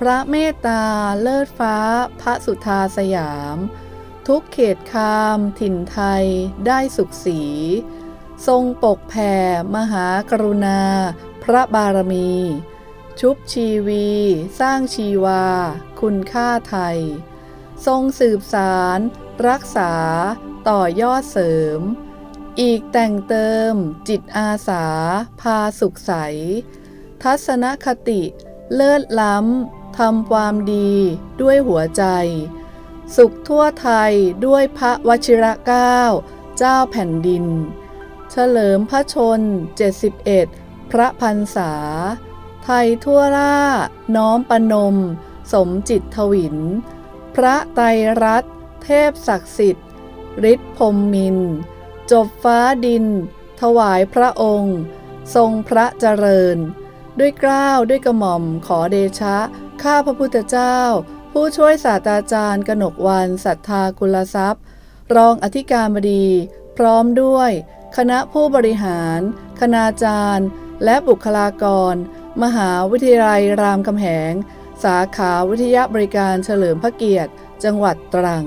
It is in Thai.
พระเมตตาเลิศฟ้า พระสุธาสยาม ทุกเขตคาม ถิ่นไทย ได้สุขสี ทรงปกแผ่ มหากรุณา พระบารมี ชุบชีวี สร้างชีวา คุณค่าไทย ทรงสืบสาร รักษา ต่อยอดเสริม อีกแต่งเติม จิตอาสา พาสุขใส ทัศนคติเลิศล้ำ ทำความดีด้วยหัวใจ สุขทั่วไทยด้วยพระวชิระเกล้าเจ้าแผ่นดิน เฉลิมพระชน 71 พระพรรษา ไทยทั่วล่า น้อมปนม สมจิตทวิน พระไตรรัตน์เทพศักดิ์สิทธิ์ฤทธิพรมมิน จบฟ้าดิน ถวายพระองค์ ทรงพระเจริญ ด้วยเกล้าวด้วยกระหม่อมขอเดชะ ข้าพระพุทธเจ้า ผู้ช่วยศาสตราจารย์กนกวันศรัทธากุลทรัพย์ รองอธิการบดี พร้อมด้วย คณะผู้บริหาร คณาจารย์ และบุคลากร มหาวิทยาลัยรามคำแหง สาขาวิทยาบริการเฉลิมพระเกียรติ จังหวัดตรัง